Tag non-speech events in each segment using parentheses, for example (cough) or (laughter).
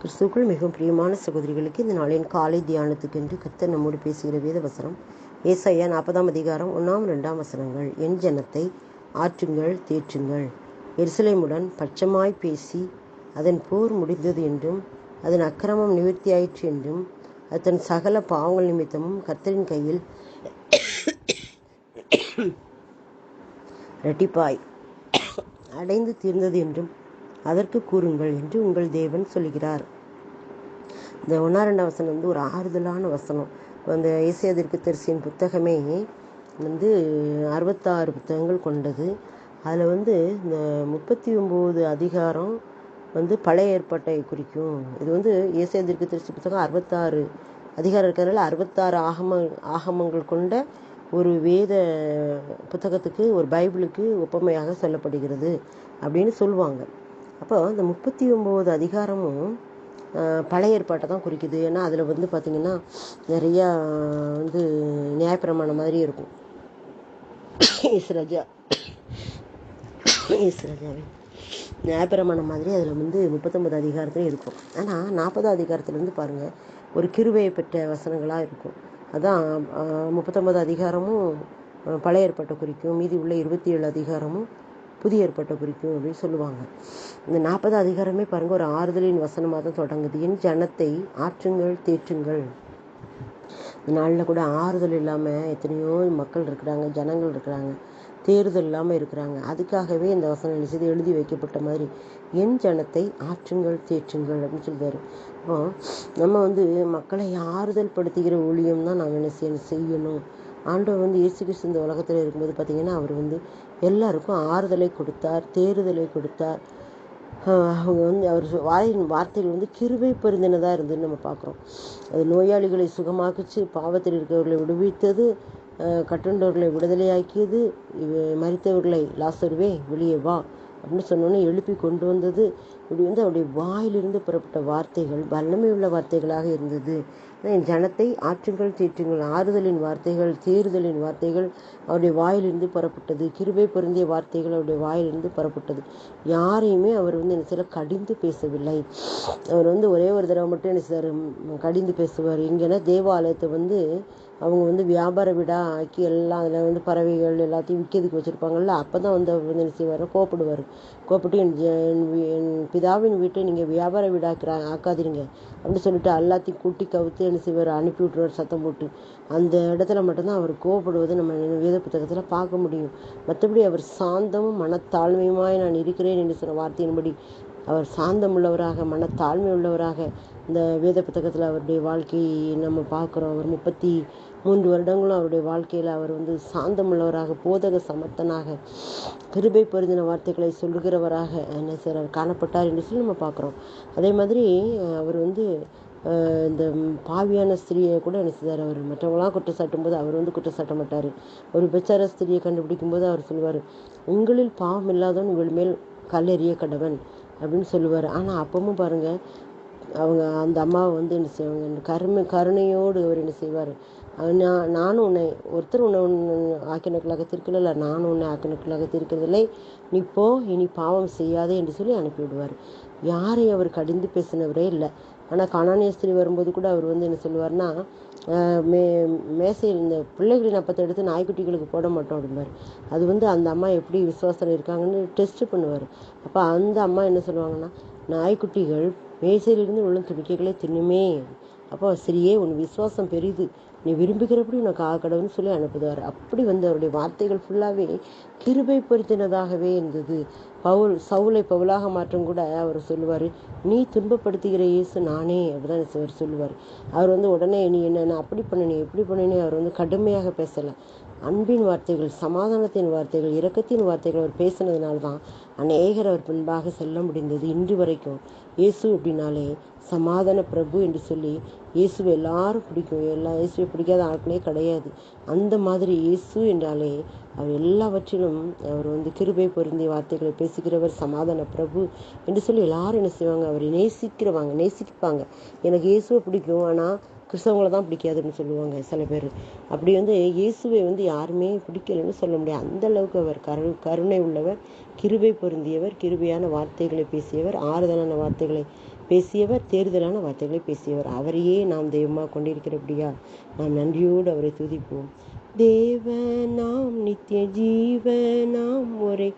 கிறிஸ்துக்குள் மிகவும் பிரியமான சகோதரிகளுக்கு இந்த நாளின் காலை தியானத்துக்கென்று கர்த்தர் நம்மோடு பேசுகிற வேத வசனம். ஏசையா நாற்பதாம் அதிகாரம் ஒன்றாம் ரெண்டாம் வசனங்கள். என் ஜனத்தை ஆற்றுங்கள் தேற்றுங்கள். எருசலேமுடன் பட்சமாய் பேசி அதன் போர் முடிந்தது என்றும் அதன் அக்கிரமம் நிவர்த்தியாயிற்று என்றும் அது தன் சகல பாவங்கள் நிமித்தமும் கர்த்தரின் கையில் (coughs) ரெட்டிப்பாய். அடைந்து தீர்ந்தது என்றும் அதற்கு கூறுங்கள் என்று உங்கள் தேவன் சொல்கிறார். இந்த ஒன்றா வசனம் வந்து ஒரு ஆறுதலான வசனம். அந்த ஏசியாதிற்கு தரிசியின் புத்தகமே வந்து அறுபத்தாறு புத்தகங்கள் கொண்டது. அதில் வந்து இந்த முப்பத்தி ஒம்பது அதிகாரம் வந்து பழைய ஏற்பாட்டை குறிக்கும். இது வந்து ஏசியாதிற்கு தரிசி புத்தகம் அறுபத்தாறு அதிகாரம் இருக்கிறதுனால அறுபத்தாறு ஆகம ஆகமங்கள் கொண்ட ஒரு வேத புத்தகத்துக்கு ஒரு பைபிளுக்கு ஒப்புமையாக சொல்லப்படுகிறது அப்படின்னு சொல்லுவாங்க. அப்போ இந்த முப்பத்தி ஒம்பது அதிகாரமும் பழைய ஏற்பாட்டை தான் குறிக்குது. ஏன்னா அதில் வந்து பார்த்திங்கன்னா நிறையா வந்து நியாயப்பிரமாணம் மாதிரி இருக்கும். இஸ்ரஜா இஸ்ரஜாவே நியாயப்பிரமாணம் மாதிரி அதில் வந்து முப்பத்தொம்பது அதிகாரத்துலையும் இருக்கும். ஆனால் நாற்பது அதிகாரத்துலேருந்து பாருங்கள் ஒரு கிருவையை பெற்ற வசனங்களாக இருக்கும். அதான் முப்பத்தொம்பது அதிகாரமும் பழைய ஏற்பாட்டை குறிக்கும். மீதி உள்ள இருபத்தி ஏழு அதிகாரமும் புதிய ஏற்பட்ட குறிப்பு அப்படின்னு சொல்லுவாங்க. இந்த நாற்பது அதிகாரமே பாருங்கள் ஒரு ஆறுதலின் வசனமாக தான் தொடங்குது. என் ஜனத்தை ஆற்றுங்கள் தேற்றுங்கள். இந்த நாளில் கூட ஆறுதல் இல்லாமல் எத்தனையோ மக்கள் இருக்கிறாங்க ஜனங்கள் இருக்கிறாங்க தேர்தல் இல்லாமல் இருக்கிறாங்க. அதுக்காகவே இந்த வசனம் நினைச்சது எழுதி வைக்கப்பட்ட மாதிரி. என் ஜனத்தை ஆற்றுங்கள் தேற்றுங்கள் அப்படின்னு சொல்லுவார் இப்போ நம்ம வந்து மக்களை ஆறுதல் படுத்துகிற ஊழியம் தான் நாம் என்ன செய்யணும் செய்யணும். ஆண்டவர் வந்து இயேசு கிறிஸ்து இந்த உலகத்தில் இருக்கும்போது பார்த்தீங்கன்னா அவர் வந்து எல்லாருக்கும் ஆறுதலை கொடுத்தார் தேறுதலை கொடுத்தார். அவங்க வந்து அவர் வாயின் வார்த்தைகள் வந்து கிருபை பொருந்தினதாக இருந்ததுன்னு நம்ம பார்க்குறோம். அது நோயாளிகளை சுகமாக்குச்சு பாவத்தில் இருக்கிறவர்களை விடுவித்தது கட்டுண்டவர்களை விடுதலையாக்கியது இவ- மரித்தவர்களை லாசருவே வெளியே வா அப்படின்னு சொன்னோன்னே எழுப்பி கொண்டு வந்தது. இப்படி வந்து அவருடைய வாயிலிருந்து புறப்பட்ட வார்த்தைகள் வல்லமை உள்ள வார்த்தைகளாக இருந்தது. என் ஜனத்தை ஆற்றுங்கள் தீற்றுங்கள் ஆறுதலின் வார்த்தைகள் தேறுதலின் வார்த்தைகள் அவருடைய வாயிலிருந்து புறப்பட்டது. கிருபை பொருந்திய வார்த்தைகள் அவருடைய வாயிலிருந்து புறப்பட்டது. யாரையுமே அவர் வந்து என்ன செய்யல கடிந்து பேசவில்லை. அவர் வந்து ஒரே ஒரு தடவை மட்டும் என்ன செய்வார் கடிந்து பேசுவார். இங்கேனா தேவாலயத்தை வந்து அவங்க வந்து வியாபார வீடாக ஆக்கி எல்லாம் அதில் வந்து பறவைகள் எல்லாத்தையும் விற்கிறதுக்கு வச்சுருப்பாங்கள்ல அப்போ தான் வந்து அவர் வந்து என்ன செய்வார்? கோப்பிடுவார் கோப்பிட்டு என் என் என் பிதாவின் வீட்டை நீங்கள் வியாபார வீடாக்கிறா ஆக்காதீங்க அப்படின்னு சொல்லிட்டு எல்லாத்தையும் கூட்டி கவுத்து என்ன செய்வார்? அனுப்பி விட்ருவார் சத்தம் போட்டு. அந்த இடத்துல மட்டும்தான் அவர் கோவப்படுவதை நம்ம வேத புத்தகத்தில் பார்க்க முடியும். மற்றபடி அவர் சாந்தமும் மனத்தாழ்மையுமாய் நான் இருக்கிறேன் என்று சொன்ன வார்த்தையின்படி அவர் சாந்தம் உள்ளவராக மனத்தாழ்மை உள்ளவராக இந்த வேத புத்தகத்தில் அவருடைய வாழ்க்கையை நம்ம பார்க்குறோம். அவர் முப்பத்தி மூன்று வருடங்களும் அவருடைய வாழ்க்கையில் அவர் வந்து சாந்தம் உள்ளவராக போதக சமர்த்தனாக கிருபை பொருந்தின வார்த்தைகளை சொல்லுகிறவராக என்ன செய்கிறார் காணப்பட்டார் என்று சொல்லி நம்ம பார்க்குறோம். அதே மாதிரி அவர் வந்து இந்த பாவியான ஸ்திரியை கூட என்ன செய்தார் அவர் மற்றவங்களாம் குற்றச்சாட்டும் போது அவர் வந்து குற்றம் சாட்ட மாட்டார். ஒரு பெச்சார ஸ்திரியை கண்டுபிடிக்கும் போது அவர் சொல்லுவார் உங்களில் பாவம் இல்லாதவன் உங்கள் மேல் கல்லெறிய கடவன் அப்படின்னு சொல்லுவார். ஆனால் அப்பவும் பாருங்கள் அவங்க அந்த அம்மாவை வந்து என்ன செய்வாங்க கருமை கருணையோடு அவர் என்ன செய்வார் நான் நானும் உன்னை ஒருத்தர் உன்னை உன்னை ஆக்கினக்களாக இல்லை நானும் உன்னை ஆக்கினக்களாக தீர்க்கிறதில்லை நீ போ இனி பாவம் செய்யாதே என்று சொல்லி அனுப்பிவிடுவார். யாரையும் அவர் கடிந்து பேசினவரே இல்லை. ஆனால் காணானிய ஸ்திரீ வரும்போது கூட அவர் வந்து என்ன சொல்லுவார்னா மே மேசையில் இந்த பிள்ளைகளின் அப்பத்தை எடுத்து நாய்க்குட்டிகளுக்கு போட மாட்டோம் அப்படிம்பார். அது வந்து அந்த அம்மா எப்படி விசுவாசம் இருக்காங்கன்னு டெஸ்ட் பண்ணுவார். அப்போ அந்த அம்மா என்ன சொல்லுவாங்கன்னா நாய்க்குட்டிகள் மேசையிலிருந்து விழும் துணிக்கைகளை தின்னுமே. அப்போ சரியே உன் விசுவாசம் பெரியுது நீ விரும்புகிறபடி உனக்கு ஆகடவுன்னு சொல்லி அனுப்புதார் அப்படி வந்து அவருடைய வார்த்தைகள் ஃபுல்லாகவே கிருபை பொருத்தினதாகவே இருந்தது. பவுல் சவுலை பவுலாக மாற்றம் கூட அவர் சொல்லுவார் நீ துன்பப்படுத்துகிற இயேசு நானே அப்படிதான் அவர் சொல்லுவார். அவர் வந்து உடனே நீ என்ன அப்படி பண்ண நீ எப்படி பண்ணனே அவர் வந்து கடுமையாக பேசலை. அன்பின் வார்த்தைகள் சமாதானத்தின் வார்த்தைகள் இரக்கத்தின் வார்த்தைகள் அவர் பேசினதுனால தான் அநேகர் அவர் பின்பாக செல்ல முடிந்தது. இன்று வரைக்கும் இயேசு அப்படின்னாலே சமாதான பிரபு என்று சொல்லி இயேசுவை எல்லாரும் பிடிக்கும். எல்லா இயேசுவை பிடிக்காத ஆட்களே கிடையாது. அந்த மாதிரி இயேசு என்றாலே அவர் எல்லாவற்றிலும் அவர் வந்து கிருபை பொருந்திய வார்த்தைகளை பேசுகிறவர் சமாதான பிரபு என்று சொல்லி எல்லாரும் என்ன செய்வாங்க? அவரை நேசிக்கிறவாங்க நேசிப்பாங்க. எனக்கு இயேசுவை பிடிக்கும் ஆனால் கிறிஸ்தவங்களை தான் பிடிக்காதுன்னு சொல்லுவாங்க சில பேர். அப்படி வந்து இயேசுவை வந்து யாருமே பிடிக்கலன்னு சொல்ல முடியாது. அந்த அளவுக்கு அவர் கரு கருணை உள்ளவர் கிருபை பொருந்தியவர் கிருபையான வார்த்தைகளை பேசியவர் ஆறுதலான வார்த்தைகளை பேசியவர் தேர்தலான வார்த்தைகளை பேசியவர். அவரையே நாம் தெய்வமாக கொண்டிருக்கிறபடியா நாம் நன்றியோடு அவரை துதிப்போம். தேவனாம் நித்திய ஜீவனாம் ஒரே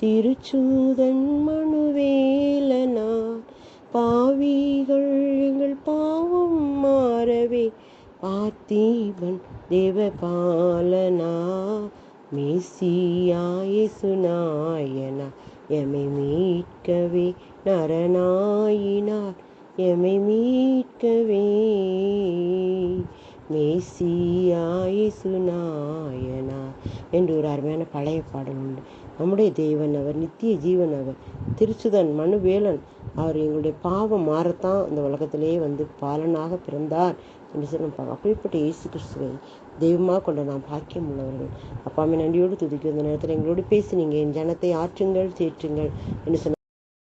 திருச்சூதன் மனுவேலனார் பாவிகள் எங்கள் பாவம் மாறவே. பார்த்தீபன் தேவபாலனா மேசியா இயேசுநாயனா எமை மீட்கவே நரனாயினார் எமை மீட்கவே. மேசியா இயேசுநாயனா என்று ஒரு அருமையான பழைய பாடல் உண்டு. நம்முடைய தேவன் அவர் நித்திய ஜீவன் அவர் திருச்சுதன் மனுவேலன் அவர் எங்களுடைய பாவம் மாறத்தான் இந்த உலகத்திலே வந்து பாலனாக பிறந்தார் என்று சொல்லி நம்ம அப்படிப்பட்ட இயேசு கிறிஸ்துவை தெய்வமாக கொண்ட நாம் பாக்கியம் உள்ளவர்கள். அப்பாமே நன்றியோடு துதிக்கும் இந்த நேரத்தில் எங்களோடு பேசினீங்க என் ஜனத்தை ஆற்றுங்கள் தேற்றுங்கள் என்று சொன்ன